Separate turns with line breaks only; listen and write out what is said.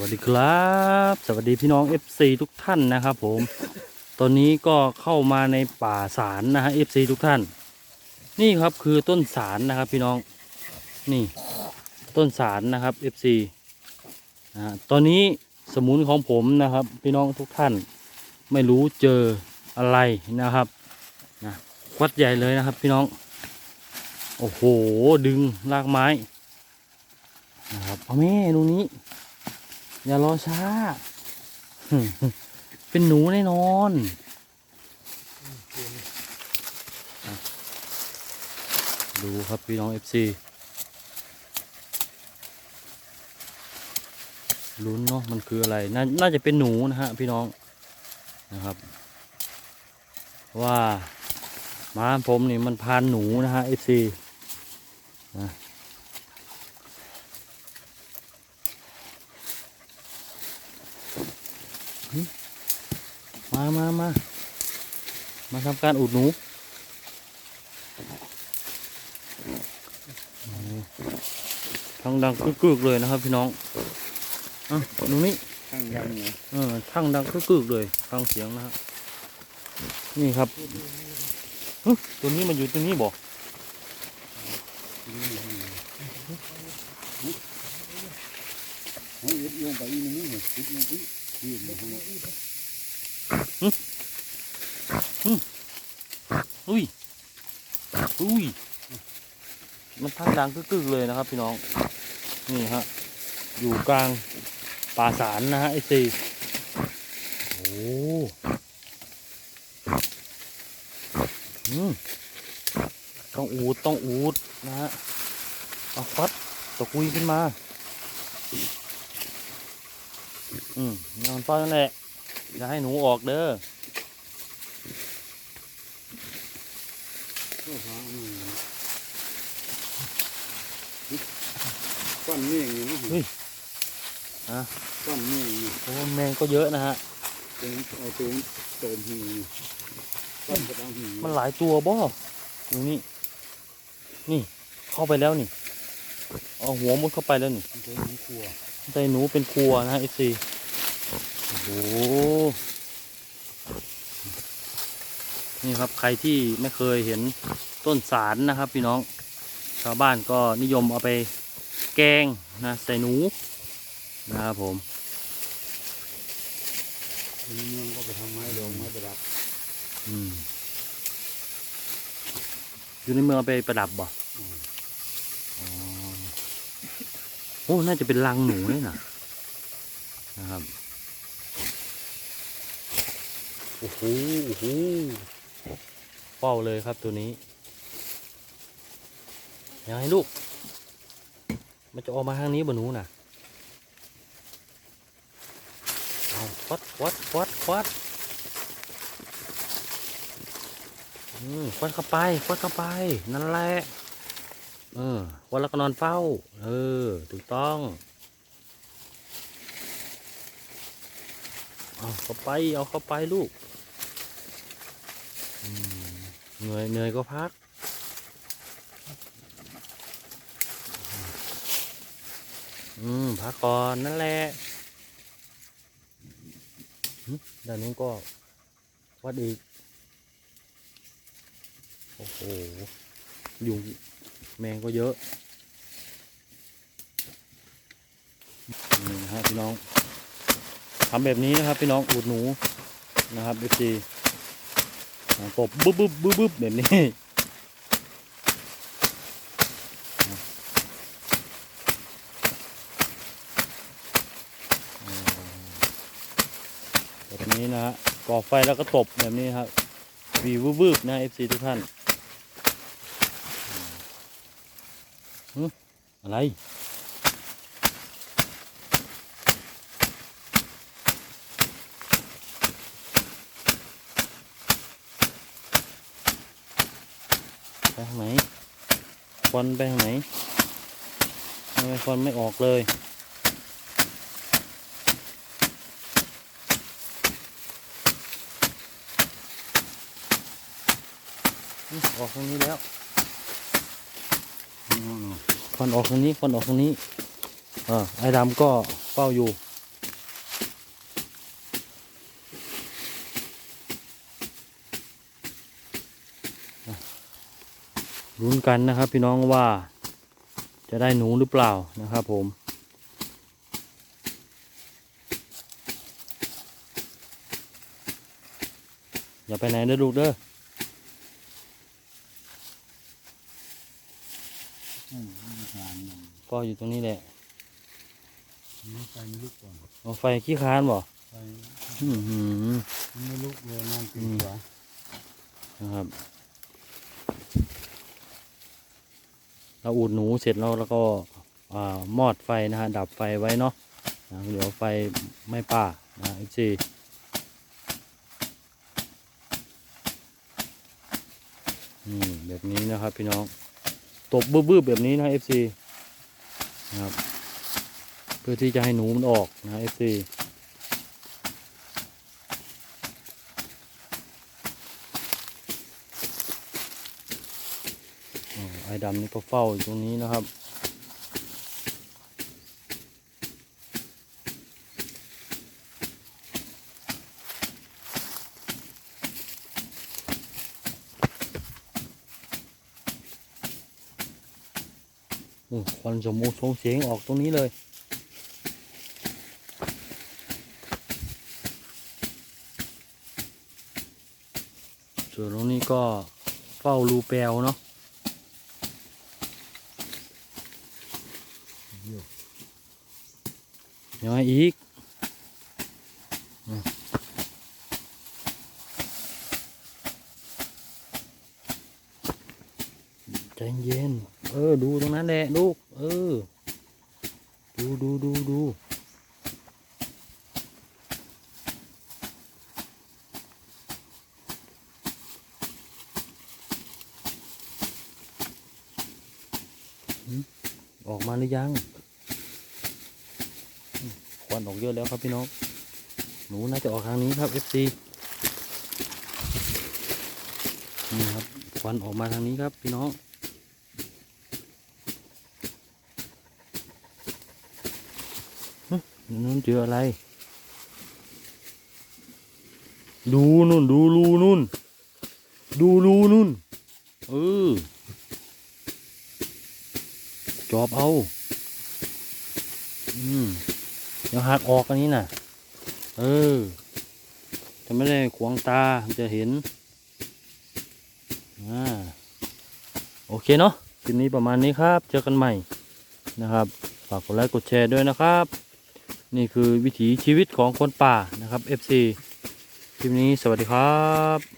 วัสดีครับ สวัสดีพี่น้อง FC ทุกท่านนะครับ ผม ตอนนี้ก็เข้ามาในป่าสารนะฮะ FC ทุกท่าน นี่ครับคือต้นสารนะครับพี่น้องนี่ ต้นสารนะครับ FC นะฮะตอนนี้สมุนของผมนะครับ พี่น้องทุกท่าน ไม่รู้เจออะไรนะครับนะวัดใหญ่เลยนะครับพี่น้อง โอ้โหดึงรากไม้นะครับเอาแม่ดูนี้ อย่ารอช้า เป็นหนูแน่นอนดูครับพี่น้อง FC ลุ้นเนาะมันคืออะไรนน่าจะเป็นหนูนะฮะพี่น้องนะครับว่าหมาผมนี่มันพานหนูนะฮะ FC นะ มามามา มาทำการอุดหนูทั้งดังกึกๆเลยนะครับ พี่น้องอะหนูนี่
ข้างยัง
เออทั้งดังกึกๆเลยฟังเสียงนะฮะนี่ครับหึตัวนี้มันอยู่ตรงนี้บอก
เฮ้ยยึดโยงไปอีนี่เนี่ยยึดโยงไปยืนมาข้างนอก
อุ้ย อุ้ย มันทั้งดังกึกๆเลยนะครับ พี่น้อง นี่ฮะ อยู่กลางป่าสารนะฮะไอซีโอ้อืมต้องอูดต้องอูดนะฮะเอาฟัดตะกุยขึ้นมา อืมนอนเฝ้านั่นแหละอย่าให้หนูออกเด้อ
ก้อนเมี่ยงอยู่นะ
เฮ้ยฮะ
ก้อนเมี่ยงอยู่
โอ้แมงก็เยอะนะฮะเต
รงเอาตรงโตมหิวอยู่ก้อนกระดังหิว
มันหลายตัวบ่อยู่นี่ นี่ เข้าไปแล้วนี่เอาหัวมุดเข้าไปแล้วนี่
มันเป็นครัว
ใส่หนูเป็นครัวนะฮะเอซีโอ้โห นี่ครับใครที่ไม่เคยเห็นต้นสารนะครับ พี่น้องชาวบ้านก็นิยมเอาไปแกงนะใส่หนูนะครับผม
ในเมืองก็ไปทำไม้ดองไม้ประดับ
อืมอยู่ในเมืองเอาไปประดับบ่
อืม
อ๋อโอ้ น่าจะเป็นรังหนูนี่นะนะครับ โอ้โหโอ้โห เป้าเลยครับตัวนี้ยังไงลูก มันจะออกมาทางนี้บ่หนูน่ะเอาควัดควัดควัดควัดอืมควัดเข้าไปควัดเข้าไป นั่นแหละเออวันแล้วก็นอนเฝ้า เออ ถูกต้องเอาเข้าไป เอาเข้าไปลูก อืม เหนื่อยเหนื่อยก็พัก อืมพักก่อนนั่นแหละหึด้านนี้ก็วัดอีก โอ้โห ยุงแมงก็เยอะ นี่นะครับพี่น้องทำแบบนี้นะครับ พี่น้องอูดหนูนะครับเอฟซี ตบบึ๊บบึ๊บบึ๊บบึ๊บแบบนี้แบบนี้นะฮะก่อไฟแล้วก็ตบแบบนี้ครับวีวืบๆนะเอฟซีทุกท่านอะไร ไปทางไหนควันไปทางไหนทำไมควันไม่ออกเลยออกทางนี้แล้วควันออกทางนี้ควันออกทางนี้อ่าไอ้ดำก็เฝ้าอยู่ ลุ้นกันนะครับ พี่น้องว่าจะได้หนูหรือเปล่านะครับผมอย่าไปไหนเด้อลูกเด้อ
อืมไม่ทานมัน
ก็อยู่ตรงนี้แหละ
ไม่ไฟไม่ลุกก่อน
เอาไฟขี้ค้านบ่
ไฟ
อื้อหือ
มันไม่ลุกเลยนานกินกว่า
นะครับ เราอุดหนูเสร็จแล้วแล้วก็มอดไฟนะฮะดับไฟไว้เนาะนะเดี๋ยวไฟไม่ป่านะอีกทีนี่แบบนี้นะครับพี่น้องตบบื้อแบบนี้นะ FC นะครับ เพื่อที่จะให้หนูมันออกนะ FC อ๋อ ไอ้ดำนี่ก็เฝ้าอยู่ตรงนี้นะครับอควันสมูทงเสียงออกตรงนี้เลยส่วนตรงนี้ก็เฝ้ารูแปลวเนาะ ยังไงอีกใจเย็น เออ ดูตรงนั้นแหละลูก เออ ดูดูดูดูออกมาหรือยัง วันออกเยอะแล้วครับพี่น้อง หนูน่าจะออกทางนี้ครับ FC นี่ครับควันออกมาทางนี้ครับพี่น้องนู่นเจออะไร ดูนู่น ดูรูนู่น ดูรูนู่น เออ จอบเอา อืม เดี๋ยวหักออกอันนี้น่ะ เออ จะไม่ได้ขวางตาจะเห็น อ่า โอเคเนาะคลิปนี้ประมาณนี้ครับ เจอกันใหม่นะครับ ฝากกดไลค์กดแชร์ด้วยนะครับ นี่คือวิถีชีวิตของคนป่านะครับ FC คลิปนี้สวัสดีครับ